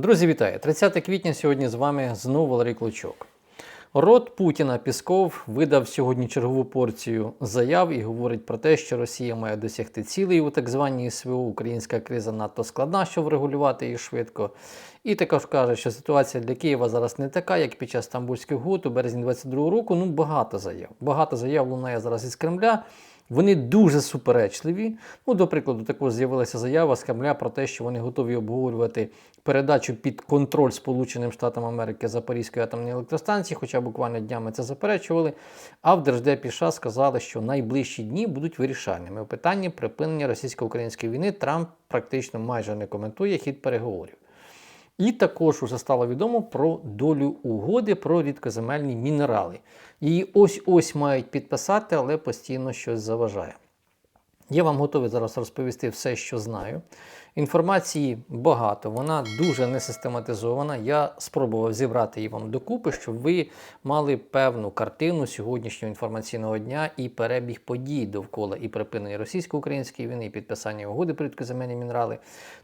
Друзі, вітаю! 30 квітня сьогодні з вами знову Валерій Клочок. Рот Путіна Пісков видав сьогодні чергову порцію заяв і говорить про те, що Росія має досягти цілей у так званій СВО. Українська криза надто складна, щоб врегулювати її швидко. І також каже, що ситуація для Києва зараз не така, як під час Стамбульських угод у березні 22 року. Ну багато заяв. Багато заяв лунає зараз із Кремля. Вони дуже суперечливі. Ну, до прикладу, також з'явилася заява з Кремля про те, що вони готові обговорювати передачу під контроль Сполученим Штатам Америки Запорізької атомної електростанції, хоча буквально днями це заперечували. А в Держдепі США сказали, що найближчі дні будуть вирішальними. У питанні припинення російсько-української війни Трамп практично майже не коментує хід переговорів. І також уже стало відомо про долю угоди про рідкоземельні мінерали. Її ось-ось мають підписати, але постійно щось заважає. Я вам готовий зараз розповісти все, що знаю. Інформації багато, вона дуже не систематизована. Я спробував зібрати її вам докупи, щоб ви мали певну картину сьогоднішнього інформаційного дня і перебіг подій довкола і припинення російсько-української війни, і підписання угоди про рідкоземельні мінерали.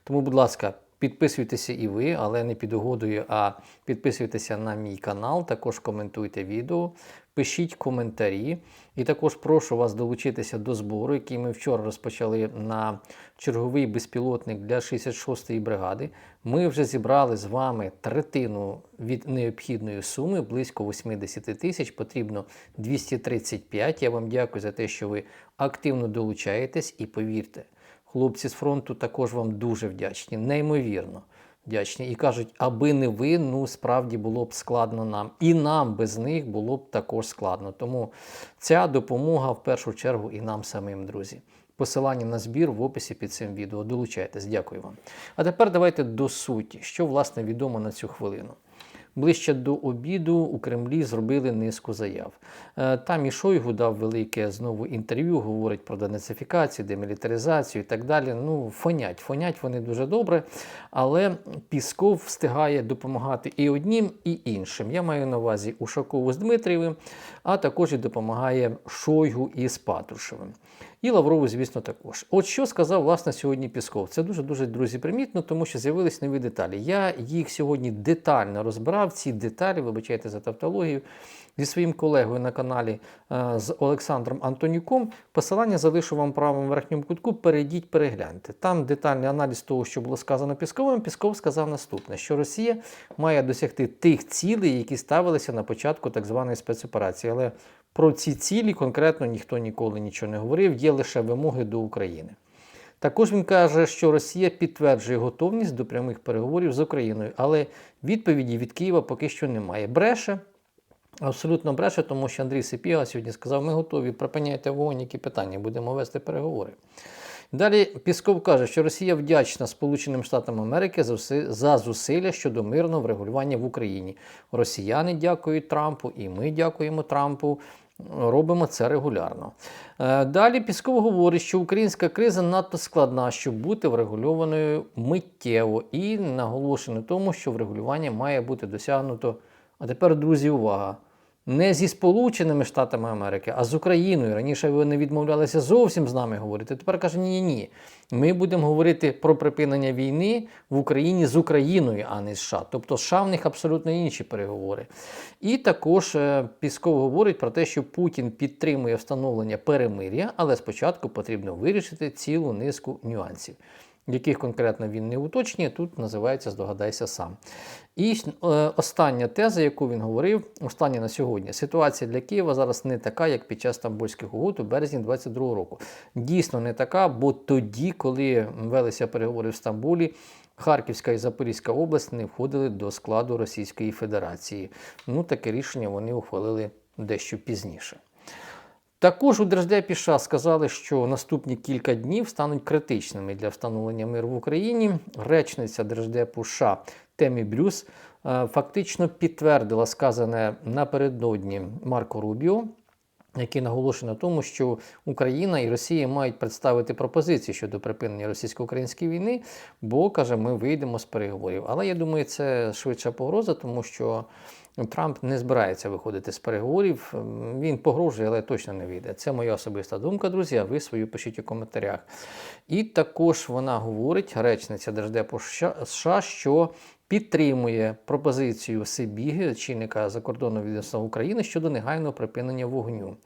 Тому, будь ласка, Підписуйтеся і ви, але не під угодою, а підписуйтеся на мій канал, також коментуйте відео, пишіть коментарі. І також прошу вас долучитися до збору, який ми вчора розпочали на черговий безпілотник для 66-ї бригади. Ми вже зібрали з вами третину від необхідної суми, близько 80 тисяч. Потрібно 235. Я вам дякую за те, що ви активно долучаєтесь і повірте. Хлопці з фронту також вам дуже вдячні, неймовірно вдячні. І кажуть, аби не ви, ну справді було б складно нам. І нам без них було б також складно. Тому ця допомога в першу чергу і нам самим, друзі. Посилання на збір в описі під цим відео. Долучайтесь, дякую вам. А тепер давайте до суті, що власне відомо на цю хвилину. Ближче до обіду у Кремлі зробили низку заяв. Е, Там і Шойгу дав велике знову інтерв'ю, говорить про денацифікацію, демілітаризацію і так далі. Ну, фонять, фонять вони дуже добре, але Пісков встигає допомагати і однім, і іншим. Я маю на увазі Ушакову з Дмитрієвим, а також і допомагає Шойгу із Патрушевим. І Лаврову, звісно, також. От що сказав власне сьогодні Пісков. Це дуже дуже друзі примітно, тому що з'явились нові деталі. Я їх сьогодні детально розбирав. Ці деталі, вибачайте за тавтологію, зі своїм колегою на каналі е, з Олександром Антонюком. Посилання залишу вам правому верхньому кутку. Перейдіть, перегляньте. Там детальний аналіз того, що було сказано Пісковим. Пісков сказав наступне: що Росія має досягти тих цілей, які ставилися на початку так званої спецоперації. Але про ці цілі конкретно ніхто ніколи нічого не говорив, є лише вимоги до України. Також він каже, що Росія підтверджує готовність до прямих переговорів з Україною, але відповіді від Києва поки що немає. Бреше, абсолютно бреше, тому що Андрій Сипіга сьогодні сказав: ми готові, припиняйте вогонь, які питання, будемо вести переговори. Далі Пісков каже, що Росія вдячна Сполученим Штатам Америки за зусилля щодо мирного врегулювання в Україні. Росіяни дякують Трампу, і ми дякуємо Трампу. Робимо це регулярно. Е, Далі Пісков говорить, що українська криза надто складна, щоб бути врегульованою миттєво, і наголошено тому, що врегулювання має бути досягнуто. А тепер, друзі, увага! Не зі Сполученими Штатами Америки, а з Україною. Раніше вони відмовлялися зовсім з нами говорити. Тепер каже, ні, ні. ні. Ми будемо говорити про припинення війни в Україні з Україною, а не з США. Тобто США в них абсолютно інші переговори. І також е, Пісков говорить про те, що Путін підтримує встановлення перемир'я, але спочатку потрібно вирішити цілу низку нюансів. Яких конкретно він не уточнює, тут називається Здогадайся сам. І е, остання теза, яку він говорив, остання на сьогодні. Ситуація для Києва зараз не така, як під час Стамбульських угод у березні 22 року. Дійсно не така, бо тоді, коли велися переговори в Стамбулі, Харківська і Запорізька область не входили до складу Російської Федерації. Ну, таке рішення вони ухвалили дещо пізніше. Також у Держдепі США сказали, що наступні кілька днів стануть критичними для встановлення миру в Україні. Речниця Держдепу США Темі Брюс е, фактично підтвердила сказане напередодні Марко Рубіо. Який наголошує на тому, що Україна і Росія мають представити пропозиції щодо припинення російсько-української війни, бо каже, ми вийдемо з переговорів. Але я думаю, це швидша погроза, тому що Трамп не збирається виходити з переговорів. Він погрожує, але точно не вийде. Це моя особиста думка, друзі. А ви свою пишіть у коментарях. І також вона говорить, речниця Держдепу США, що підтримує пропозицію Сибіги, чинника закордонного відомства України щодо негайного припинення вогню.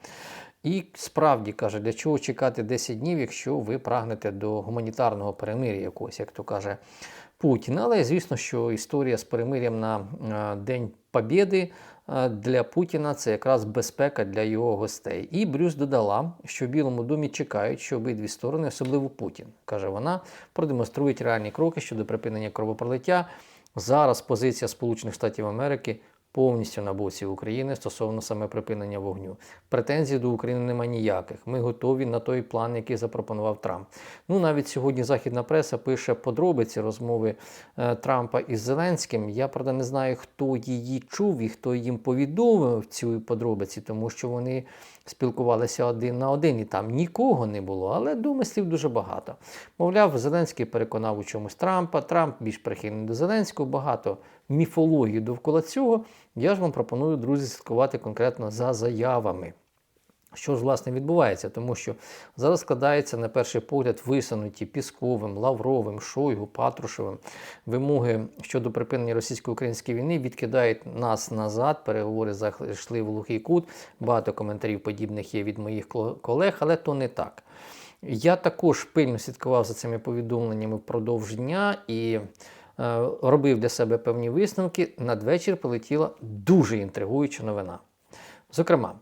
І справді каже, для чого чекати 10 днів, якщо ви прагнете до гуманітарного перемир'я якогось, як то каже Путін. Але звісно, що історія з перемир'ям на е, День Побєди е, для Путіна це якраз безпека для його гостей. І Брюс додала, що в Білому домі чекають, що обидві сторони, особливо Путін, каже вона, продемонструють реальні кроки щодо припинення кровопролиття. Зараз позиція Сполучених Штатів Америки повністю на боці України стосовно саме припинення вогню. Претензій до України немає ніяких. Ми готові на той план, який запропонував Трамп. Ну навіть сьогодні західна преса пише подробиці розмови е, Трампа із Зеленським. Я правда не знаю, хто її чув і хто їм повідомив цю подробиці, тому що вони спілкувалися один на один і там нікого не було, але домислів дуже багато. Мовляв, Зеленський переконав у чомусь Трампа, Трамп більш прихильний до Зеленського, багато міфології довкола цього. Я ж вам пропоную, друзі, слідкувати конкретно за заявами. Що ж власне відбувається, тому що зараз складається на перший погляд висунуті Пісковим, Лавровим, Шойгу, Патрушевим вимоги щодо припинення російсько-української війни відкидають нас назад. Переговори зайшли в глухий кут. Багато коментарів подібних є від моїх колег, але то не так. Я також пильно слідкував за цими повідомленнями впродовж дня і робив для себе певні висновки. Надвечір полетіла дуже інтригуюча новина. Зокрема.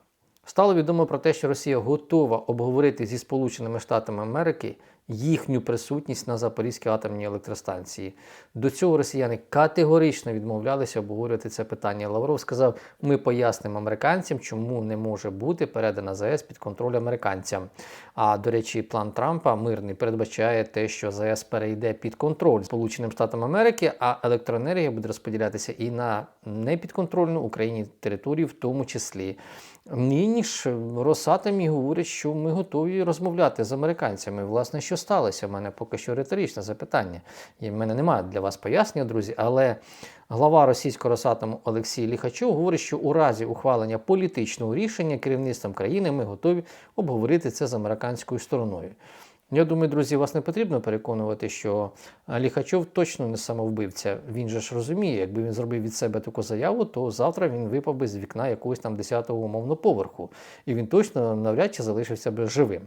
Стало відомо про те, що Росія готова обговорити зі Сполученими Штатами Америки їхню присутність на Запорізькій атомній електростанції. До цього росіяни категорично відмовлялися обговорювати це питання. Лавров сказав: ми пояснимо американцям, чому не може бути передана ЗАЕС під контроль американцям. А до речі, план Трампа мирний передбачає те, що ЗАЕС перейде під контроль Сполученим Штатам Америки, а електроенергія буде розподілятися і на непідконтрольну Україні територію, в тому числі. Нині ж Росатомі говорять, що ми готові розмовляти з американцями. Власне, що сталося? У мене поки що риторичне запитання. І в мене немає для вас пояснення, друзі, але глава російського Росатому Олексій Ліхачов говорить, що у разі ухвалення політичного рішення керівництвом країни ми готові обговорити це з американською стороною. Я думаю, друзі, вас не потрібно переконувати, що Ліхачов точно не самовбивця. Він же ж розуміє, якби він зробив від себе таку заяву, то завтра він випав би з вікна якогось там 10-го умовно поверху. І він точно навряд чи залишився би живим.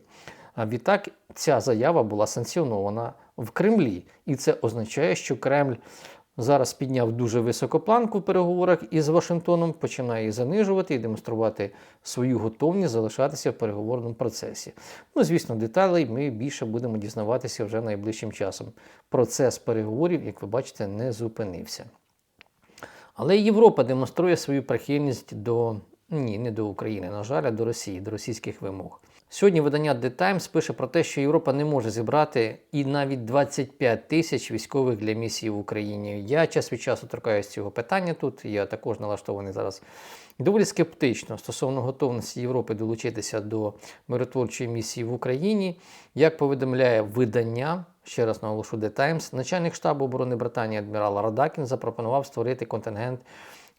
А відтак ця заява була санкціонована в Кремлі. І це означає, що Кремль зараз підняв дуже високу планку в переговорах із Вашингтоном, починає її занижувати і демонструвати свою готовність залишатися в переговорному процесі. Ну, звісно, деталей ми більше будемо дізнаватися вже найближчим часом. Процес переговорів, як ви бачите, не зупинився. Але Європа демонструє свою прихильність до ні, не до України, на жаль, а до Росії, до російських вимог. Сьогодні видання The Times пише про те, що Європа не може зібрати і навіть 25 тисяч військових для місії в Україні. Я час від часу торкаюся цього питання тут. Я також налаштований зараз доволі скептично стосовно готовності Європи долучитися до миротворчої місії в Україні. Як повідомляє видання, ще раз наголошу The Times, начальник штабу оборони Британії адмірал Радакін запропонував створити контингент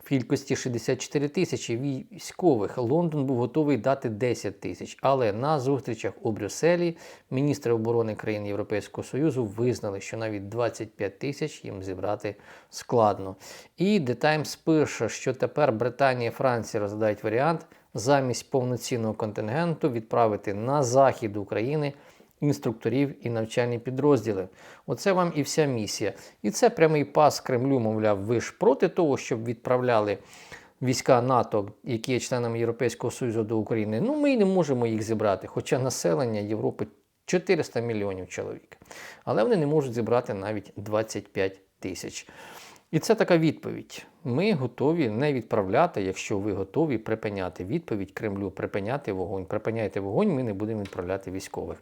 в кількості 64 тисячі військових. Лондон був готовий дати 10 тисяч. Але на зустрічах у Брюсселі міністри оборони країн Європейського Союзу визнали, що навіть 25 тисяч їм зібрати складно. І The Times пише, що тепер Британія і Франція розглядають варіант замість повноцінного контингенту відправити на захід України інструкторів і навчальні підрозділи. Оце вам і вся місія. І це прямий пас Кремлю, мовляв, ви ж проти того, щоб відправляли. Війська НАТО, які є членами Європейського Союзу до України, ну ми не можемо їх зібрати. Хоча населення Європи 400 мільйонів чоловік. Але вони не можуть зібрати навіть 25 тисяч. І це така відповідь. Ми готові не відправляти, якщо ви готові припиняти відповідь Кремлю, припиняти вогонь. Припиняйте вогонь, ми не будемо відправляти військових.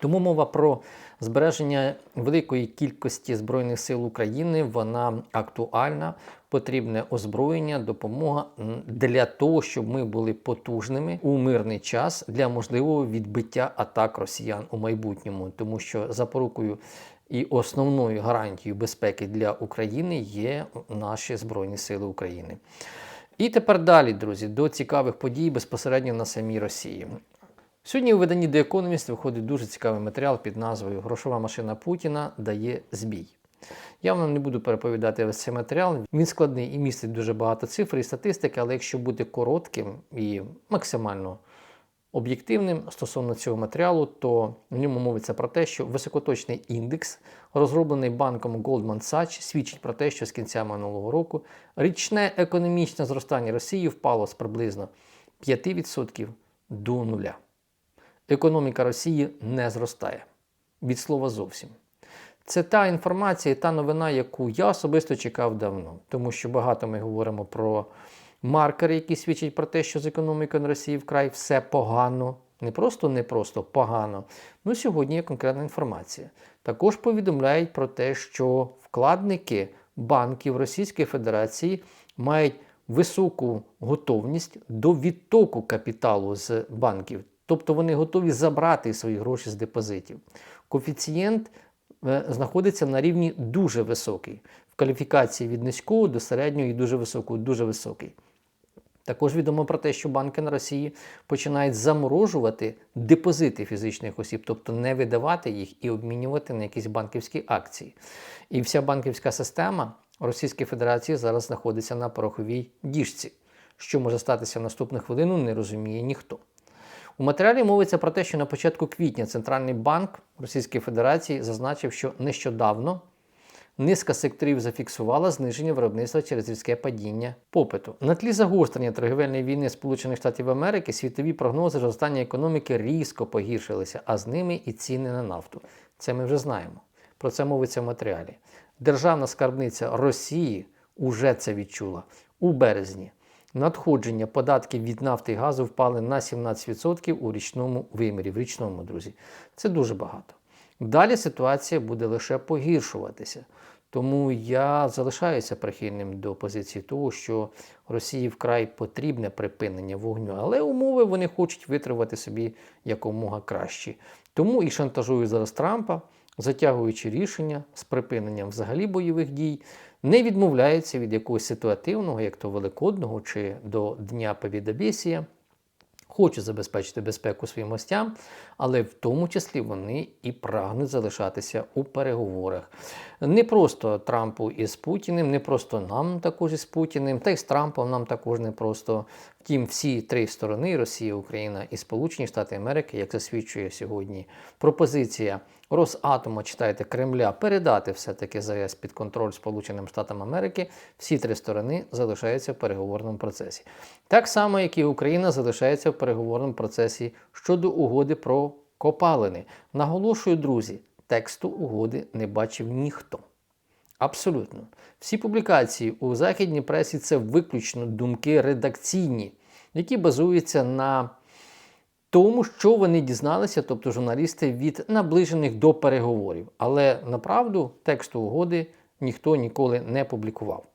Тому мова про збереження великої кількості збройних сил України вона актуальна. Потрібне озброєння, допомога для того, щоб ми були потужними у мирний час для можливого відбиття атак росіян у майбутньому, тому що запорукою і основною гарантією безпеки для України є наші Збройні Сили України. І тепер далі, друзі, до цікавих подій безпосередньо на самій Росії. Сьогодні у виданні The Economist виходить дуже цікавий матеріал під назвою Грошова машина Путіна дає збій. Я вам не буду переповідати весь цей матеріал. Він складний і містить дуже багато цифр і статистики, але якщо бути коротким і максимально об'єктивним стосовно цього матеріалу, то в ньому мовиться про те, що високоточний індекс, розроблений банком Goldman Sachs, свідчить про те, що з кінця минулого року річне економічне зростання Росії впало з приблизно 5% до нуля. Економіка Росії не зростає. Від слова зовсім. Це та інформація, та новина, яку я особисто чекав давно, тому що багато ми говоримо про маркери, які свідчать про те, що з економікою на Росії вкрай все погано. Не просто не просто погано. Ну сьогодні є конкретна інформація. Також повідомляють про те, що вкладники банків Російської Федерації мають високу готовність до відтоку капіталу з банків. Тобто вони готові забрати свої гроші з депозитів. Коефіцієнт е, знаходиться на рівні дуже високий. В кваліфікації від низького до середнього і дуже високого, дуже високий. Також відомо про те, що банки на Росії починають заморожувати депозити фізичних осіб, тобто не видавати їх і обмінювати на якісь банківські акції. І вся банківська система Російської Федерації зараз знаходиться на пороховій діжці. Що може статися в наступну хвилину, не розуміє ніхто. У матеріалі мовиться про те, що на початку квітня Центральний банк Російської Федерації зазначив, що нещодавно низка секторів зафіксувала зниження виробництва через різке падіння попиту. На тлі загострення торгівельної війни Сполучених Штатів Америки світові прогнози зростання економіки різко погіршилися, а з ними і ціни на нафту. Це ми вже знаємо. Про це мовиться в матеріалі. Державна скарбниця Росії уже це відчула у березні. Надходження податків від нафти і газу впали на 17% у річному вимірі, в річному, друзі. Це дуже багато. Далі ситуація буде лише погіршуватися. Тому я залишаюся прихильним до позиції того, що Росії вкрай потрібне припинення вогню, але умови вони хочуть витримати собі якомога кращі. Тому і шантажують зараз Трампа, затягуючи рішення з припиненням взагалі бойових дій, не відмовляється від якогось ситуативного, як то Великодного чи до Дня Повідобісія, хоче забезпечити безпеку своїм гостям, але в тому числі вони і прагнуть залишатися у переговорах. Не просто Трампу із Путіним, не просто нам також із Путіним, та й з Трампом нам також не просто. Втім, всі три сторони Росія, Україна і Сполучені Штати Америки, як засвідчує сьогодні пропозиція Росатома, читайте Кремля, передати все-таки ЗАЕС під контроль Сполученим Штатам Америки, всі три сторони залишаються в переговорному процесі. Так само, як і Україна залишається в переговорному процесі щодо угоди про копалини. Наголошую, друзі, тексту угоди не бачив ніхто. Абсолютно. Всі публікації у західній пресі це виключно думки редакційні, які базуються на тому, що вони дізналися, тобто журналісти, від наближених до переговорів. Але направду тексту угоди ніхто ніколи не публікував.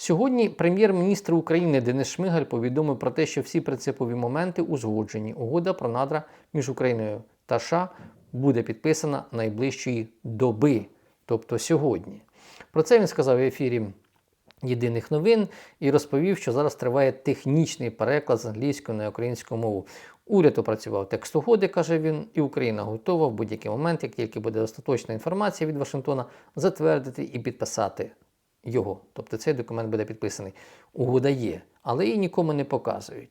Сьогодні прем'єр-міністр України Денис Шмигаль повідомив про те, що всі принципові моменти узгоджені. Угода про надра між Україною та США буде підписана найближчої доби, тобто сьогодні. Про це він сказав в ефірі єдиних новин і розповів, що зараз триває технічний переклад з англійської на українську мову. Уряд опрацював текст угоди, каже він, і Україна готова в будь-який момент, як тільки буде остаточна інформація від Вашингтона, затвердити і підписати його. Тобто цей документ буде підписаний. Угода є, але її нікому не показують.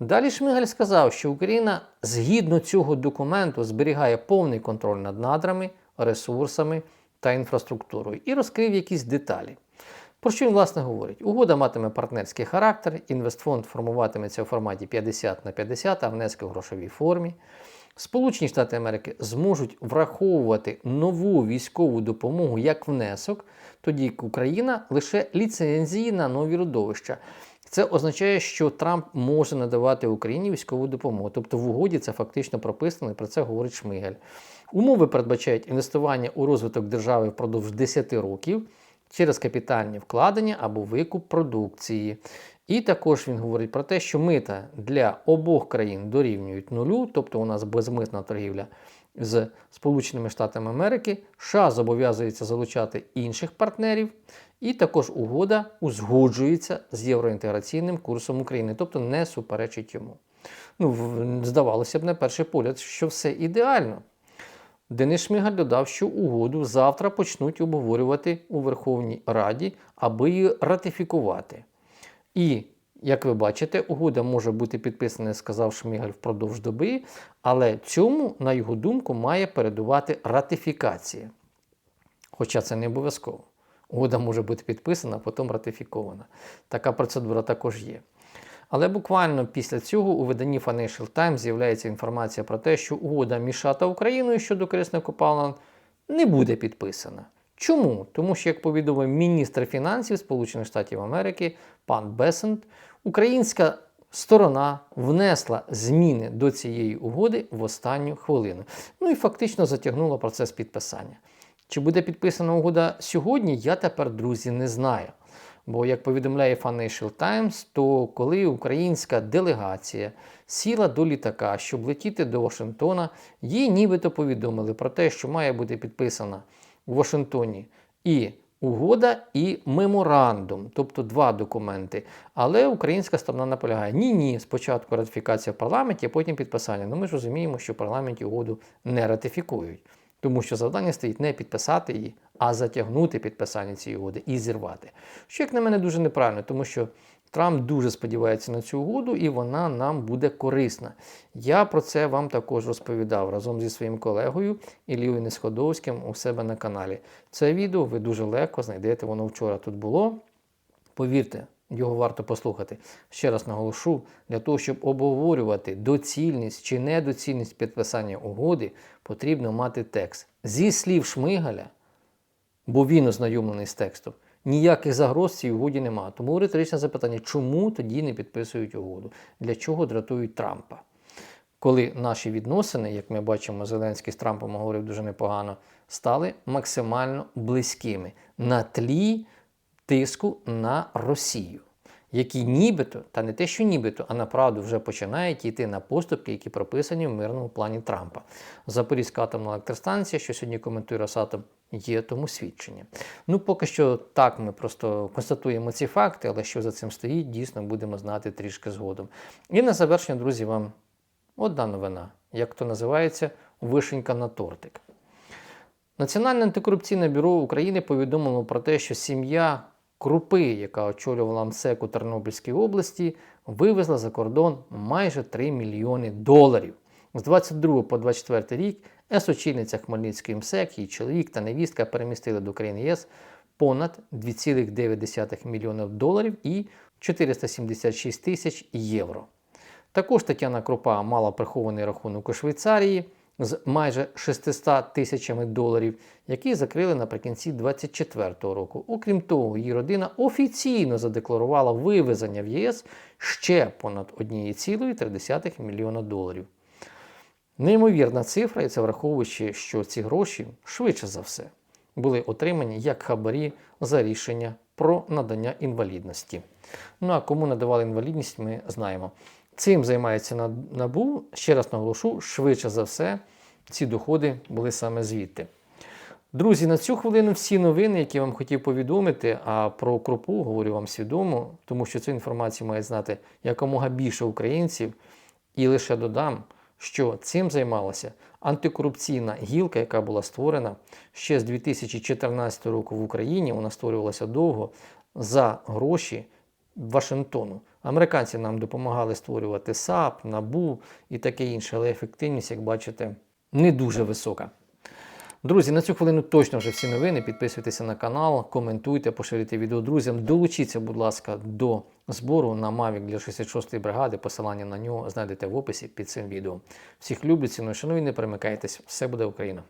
Далі Шмигаль сказав, що Україна згідно цього документу зберігає повний контроль над надрами, ресурсами та інфраструктурою і розкрив якісь деталі. Про що він власне говорить? Угода матиме партнерський характер, інвестфонд формуватиметься у форматі 50 на 50, а внески в грошовій формі. Сполучені Штати Америки зможуть враховувати нову військову допомогу як внесок, тоді як Україна лише ліцензії на нові родовища. Це означає, що Трамп може надавати Україні військову допомогу. Тобто в угоді це фактично прописано, і про це говорить Шмигель. Умови передбачають інвестування у розвиток держави впродовж 10 років через капітальні вкладення або викуп продукції. І також він говорить про те, що мита для обох країн дорівнюють нулю, тобто у нас безмитна торгівля з Сполученими Штатами Америки. США зобов'язується залучати інших партнерів, і також угода узгоджується з євроінтеграційним курсом України, тобто не суперечить йому. Ну, Здавалося б, на перший погляд, що все ідеально. Денис Шмигаль додав, що угоду завтра почнуть обговорювати у Верховній Раді, аби її ратифікувати. І, як ви бачите, угода може бути підписана, сказав Шмигаль, впродовж доби, але цьому, на його думку, має передувати ратифікація. Хоча це не обов'язково. Угода може бути підписана, а потім ратифікована. Така процедура також є. Але буквально після цього у виданні Financial Times з'являється інформація про те, що угода між та Україною щодо корисних копалин не буде підписана. Чому? Тому що, як повідомив міністр фінансів Сполучених Штатів Америки пан Бесент, українська сторона внесла зміни до цієї угоди в останню хвилину. Ну і фактично затягнула процес підписання. Чи буде підписана угода сьогодні, я тепер, друзі, не знаю. Бо, як повідомляє Financial Times, то коли українська делегація сіла до літака, щоб летіти до Вашингтона, їй нібито повідомили про те, що має бути підписана у Вашингтоні і угода, і меморандум, тобто два документи. Але українська сторона наполягає: ні, ні, спочатку ратифікація в парламенті, а потім підписання. Ну ми ж розуміємо, що в парламенті угоду не ратифікують. Тому що завдання стоїть не підписати її, а затягнути підписання цієї угоди і зірвати. Що, як на мене, дуже неправильно, тому що Трамп дуже сподівається на цю угоду, і вона нам буде корисна. Я про це вам також розповідав разом зі своїм колегою Ілією Несходовським у себе на каналі. Це відео ви дуже легко знайдете, воно вчора тут було. Повірте, його варто послухати. Ще раз наголошу, для того, щоб обговорювати доцільність чи недоцільність підписання угоди, потрібно мати текст. Зі слів Шмигаля, бо він ознайомлений з текстом, ніяких загроз цій угоді немає. Тому риторичне запитання, чому тоді не підписують угоду? Для чого дратують Трампа? Коли наші відносини, як ми бачимо, Зеленський з Трампом говорив дуже непогано, стали максимально близькими на тлі тиску на Росію, які нібито, та не те, що нібито, а направду вже починають йти на поступки, які прописані в мирному плані Трампа. Запорізька атомна електростанція, що сьогодні коментує Росатом, є тому свідчення. Ну, поки що так ми просто констатуємо ці факти, але що за цим стоїть, дійсно будемо знати трішки згодом. І на завершення, друзі, вам одна новина, як то називається, вишенька на тортик. Національне антикорупційне бюро України повідомило про те, що сім'я Крупи, яка очолювала МСЕК у Тернопільській області, вивезла за кордон майже 3 мільйони доларів. З 22 по 24 рік ес-очільниця Хмельницької МСЕК, її чоловік та невістка перемістили до країни ЄС понад 2,9 мільйонів доларів і 476 тисяч євро. Також Тетяна Крупа мала прихований рахунок у Швейцарії з майже 600 тисячами доларів, які закрили наприкінці 2024 року. Окрім того, її родина офіційно задекларувала вивезення в ЄС ще понад 1,3 мільйона доларів. Неймовірна цифра, і це враховуючи, що ці гроші швидше за все були отримані як хабарі за рішення про надання інвалідності. Ну а кому надавали інвалідність, ми знаємо. Цим займається НАБУ. Ще раз наголошу, швидше за все, ці доходи були саме звідти. Друзі, на цю хвилину всі новини, які я вам хотів повідомити, а про крупу говорю вам свідомо, тому що цю інформацію має знати якомога більше українців. І лише додам, що цим займалася антикорупційна гілка, яка була створена ще з 2014 року в Україні. Вона створювалася довго за гроші Вашингтону. Американці нам допомагали створювати САП, НАБУ і таке інше, але ефективність, як бачите, не дуже висока. Друзі, на цю хвилину точно вже всі новини. Підписуйтеся на канал, коментуйте, поширюйте відео друзям. Долучіться, будь ласка, до збору на Mavic для 66-ї бригади. Посилання на нього знайдете в описі під цим відео. Всіх люблю, ціную, шановні, не перемикайтесь. Все буде Україна!